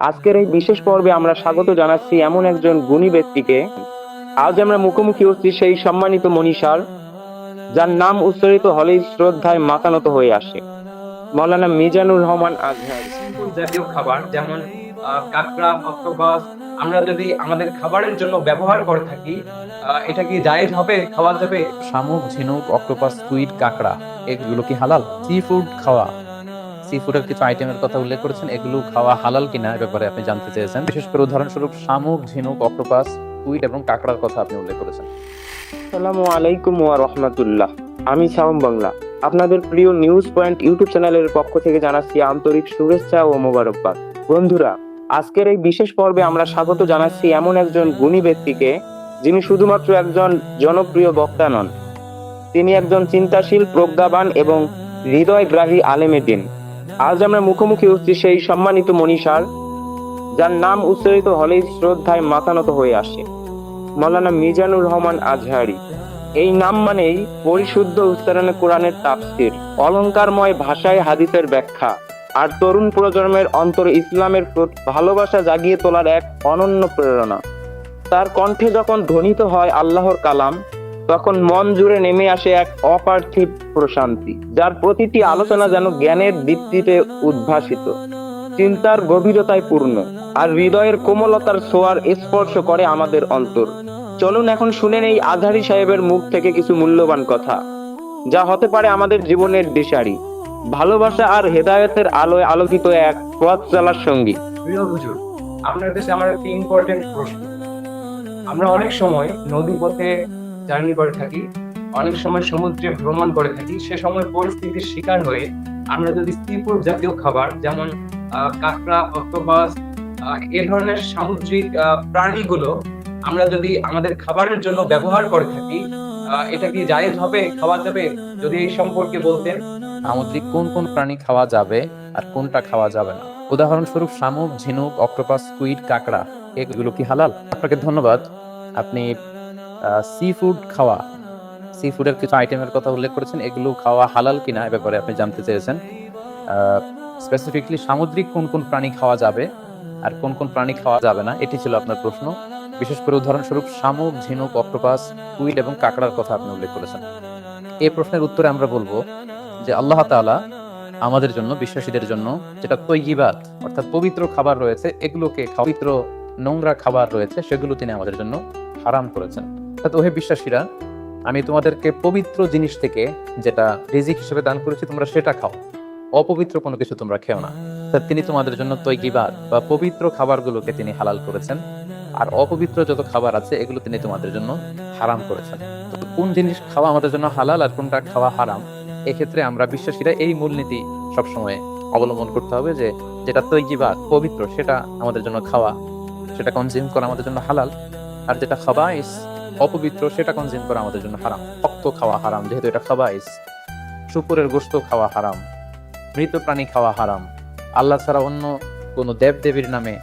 আজকের এই বিশেষ পর্বে আমরা স্বাগত জানাচ্ছি এমন একজন গুণী ব্যক্তিকে। আজ আমরা মুখোমুখি হচ্ছি সেই সম্মানিত মনীষার যার নাম উচ্চারিত হলেই শ্রদ্ধায় মাতানত হয়ে আসে। মৌলানা মিজানুর রহমান আজহার। জাতীয় খাবার যেমন কাঁকড়া অক্টোপাস আমরা যদি আমাদের খাবারের জন্য ব্যবহার করে থাকি এটা কি জায়েজ হবে খাওয়া যাবে? শামুক ঝিনুক অক্টোপাস কুইড কাঁকড়া এগুলো কি হালাল? সি ফুড খাওয়া। সি ফুডের কিছু আইটেমের কথা উল্লেখ করেছেন, এগুলো খাওয়া হালাল কিনা এ ব্যাপারে আপনি জানতে চেয়েছেন। বিশেষ করে উদাহরণস্বরূপ শামুক, ঝিনুক, অক্টোপাস কুইড এবং কাঁকড়ার কথা আপনি উল্লেখ করেছেন। আসসালামু আলাইকুম ওয়া রহমাতুল্লাহ। আমি শাওম বাংলা। আপনাদের প্রিয় নিউজ পয়েন্ট ইউটিউব চ্যানেলের পক্ষ থেকে জানাচ্ছি আন্তরিক শুভেচ্ছা ও মোবারকবাদ। বন্ধুরা, আজকের এই বিশেষ পর্বে আমরা স্বাগত জানাচ্ছি এমন একজন গুণী ব্যক্তিকে, যিনি শুধুমাত্র একজন জনপ্রিয় বক্তা নন। তিনি একজন চিন্তাশীল, প্রজ্ঞাবান এবং হৃদয়গ্রাহী আলেমে দিন। আজ আমরা মুখোমুখি হচ্ছি সেই সম্মানিত মনীষার, যার নাম উচ্চারিত হলেই শ্রদ্ধায় মাথানত হয়ে আসে। মৌলানা মিজানুর রহমান আজহারি। এই নাম মানেই পরিশুদ্ধ উচ্চারণে কোরআনের তাফসির, অলঙ্কারময় ভাষায় হাদিসের ব্যাখ্যা, আর তরুণ প্রজন্মের অন্তরে ইসলামের ভালোবাসা জাগিয়ে তোলার এক অনন্য প্রেরণা। তার কণ্ঠে যখন ধ্বনিত হয় আল্লাহর কালাম তখন মন জুড়ে নেমে আসে এক অপার্থিব প্রশান্তি, যার প্রতিটি আলোচনা যেন জ্ঞানের দীপ্তিতে উদ্ভাসিত। চিন্তার গভীরতায় পূর্ণ, আর হৃদয়ের কোমলতার ছোঁয়ার স্পর্শ করে আমাদের অন্তর। চলুন এখন শুনে নেই আধারি সাহেবের মুখ থেকে কিছু মূল্যবান কথা, যা হতে পারে আমাদের জীবনের দিশারি। ভালোবাসা আর হেদায়তের আলোয় আলোকিত এক পথ চলার সঙ্গী। আপনার কাছে আমার একটি ইম্পর্টেন্ট প্রশ্ন। আমরা অনেক সময় নদী পথে জার্নি করে থাকি, অনেক সময় সমুদ্রে ভ্রমণ করে থাকি, সে সময় পরিস্থিতির শিকার হয়ে আমরা যদি সিফুড জাতীয় খাবার যেমন কাঁকড়া, অক্টোপাস এ ধরনের সামুদ্রিক প্রাণীগুলো আমরা যদি আমাদের খাবারের জন্য ব্যবহার করে থাকি এটা কি জায়েজ হবে, খাওয়া যাবে? যদি এই সম্পর্কে বলতেন। সামুদ্রিক কোন কোন প্রাণী খাওয়া যাবে আর কোনটা খাওয়া যাবে না? উদাহরণস্বরূপ শামুক, ঝিনুক, অক্টোপাস কুইড কাঁকড়া, এগুলো কি হালাল? আপনাকে ধন্যবাদ। আপনি সি ফুড খাওয়া। সি ফুডের কিছু আইটেমের কথা উল্লেখ করেছেন, এগুলো খাওয়া হালাল কিনা এ ব্যাপারে আপনি জানতে চেয়েছেন। স্পেসিফিকলি সামুদ্রিক কোন কোন প্রাণী খাওয়া যাবে আর কোন কোন প্রাণী খাওয়া যাবে না, এটি ছিল আপনার প্রশ্ন। বিশেষ করে উদাহরণস্বরূপ শামুক, ঝিনুক, অক্টোপাস কুইড এবং কাঁকড়ার কথা আপনি উল্লেখ করেছেন। এই প্রশ্নের উত্তরে আমরা বলব যে আল্লাহ তাআলা আমাদের জন্য, বিশ্বাসীদের জন্য যেটা তৈগিবাত অর্থাৎ পবিত্র খাবার রয়েছে, এগুলোকে পবিত্র নোংরা খাবার রয়েছে, সেগুলো তিনি আমাদের জন্য হারাম করেছেন। অর্থাৎ ওহে বিশ্বাসীরা, আমি তোমাদেরকে পবিত্র জিনিস থেকে যেটা রিজিক হিসেবে দান করেছি, তোমরা সেটা খাও। অপবিত্র কোনো কিছু তোমরা খেও না। তিনি তোমাদের জন্য তৈগিবাত বা পবিত্র খাবারগুলোকে তিনি হালাল করেছেন। আর অপবিত্র যত খাবার আছে, এগুলো তিনি তোমাদের জন্য হারাম করেছেন। তো কোন জিনিস খাওয়া আমাদের জন্য হালাল আর কোনটা খাওয়া হারাম, এক্ষেত্রে আমরা বিশ্বাসীরা এই মূলনীতি সবসময় অবলম্বন করতে হবে যে যেটা তৈজিবা পবিত্র, সেটা আমাদের জন্য খাওয়া, সেটা কনজিউম করা আমাদের জন্য হালাল। আর যেটা খাবাইস অপবিত্র, সেটা কনজিউম করা আমাদের জন্য হারাম। রক্ত খাওয়া হারাম, যেহেতু এটা খাবাইস। শুকুরের গোস্ত খাওয়া হারাম। মৃত প্রাণী খাওয়া হারাম। আল্লাহ ছাড়া অন্য কোনো দেব দেবীর নামে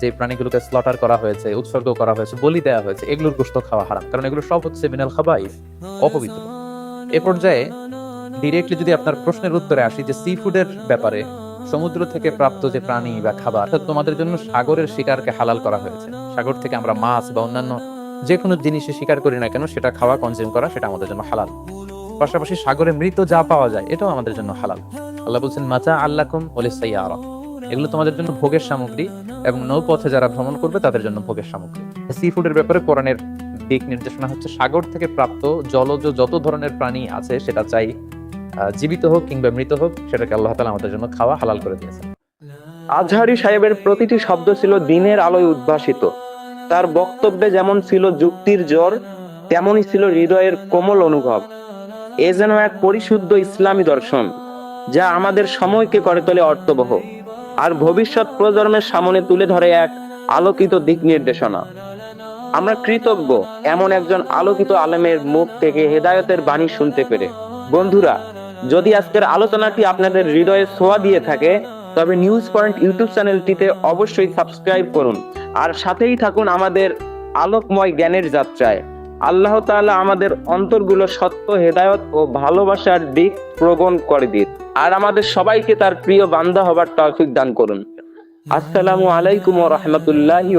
যে প্রাণীগুলোকে স্লটার করা হয়েছে, উৎসর্গ করা হয়েছে, বলি দেওয়া হয়েছে, এগুলোর গোস্ত খাওয়া হারাম। কারণ এগুলো সব হচ্ছে বিনাল খাবাইস, অপবিত্র। এ পর্যায়ে ডিরেক্টলি যদি আপনার প্রশ্নের উত্তরে আসি যে সি ফুডের ব্যাপারে সমুদ্র থেকে প্রাপ্ত যে প্রাণী বা খাবার তোমাদের জন্য সাগরের শিকারকে হালাল করা হয়েছে। সাগর থেকে আমরা মাছ বা অন্যান্য যে কোনো জিনিসে শিকার করি না কেন, সেটা খাওয়া কনজিউম করা, সেটা আমাদের জন্য হালাল। পাশাপাশি সাগরে মৃত যা পাওয়া যায়, এটাও আমাদের জন্য হালাল। আল্লাহ বলছেন, মাচা আল্লাকুম ওলিসাইয়ারা এগুলো তোমাদের জন্য ভোগের সামগ্রী এবং নৌপথে যারা ভ্রমণ করবে, তাদের জন্য ভোগের সামগ্রী। সি ফুডের ব্যাপারে কোরআনের দিক নির্দেশনা হচ্ছে, সাগর থেকে প্রাপ্ত জলজ যত ধরনের প্রাণী আছে, সেটা চাই জীবিত হোক কিংবা মৃত হোক, সেটাকে আল্লাহ তালা আমাদের জন্য খাওয়া হালাল করে দিয়েছেন। আজহারি সাহেবের প্রতিটি শব্দ ছিল দিনের আলোয় উদ্ভাসিত। তার বক্তব্যে যেমন ছিল যুক্তির জোর, তেমনই ছিল হৃদয়ের কোমল অনুভব। এ যেন এক পরিশুদ্ধ ইসলামী দর্শন, যা আমাদের সময়কে করে তোলে অর্থবহ, আর ভবিষ্যৎ প্রজন্মের সামনে তুলে ধরে এক আলোকিত দিক নির্দেশনা। আমরা কৃতজ্ঞ এমন একজন আলোকিত আলেমের মুখ থেকে হেদায়তের বাণী শুনতে পেরে। বন্ধুরা, যদি আজকের আলোচনাটি আপনাদের হৃদয়ে ছোঁয়া দিয়ে থাকে, তবে নিউজ পয়েন্ট ইউটিউব চ্যানেলটিতে অবশ্যই সাবস্ক্রাইব করুন। আর সাথেই থাকুন আমাদের আলোকময় জ্ঞানের যাত্রায়। আল্লাহ তাআলা আমাদের অন্তরগুলো সত্য, হেদায়ত ও ভালোবাসার দিক প্রবণ করে দিন। আর আমাদের সবাইকে তার প্রিয় বান্দা হবার টফিক দান করুন। আসসালামু আলাইকুম ওয়া রাহমাতুল্লাহি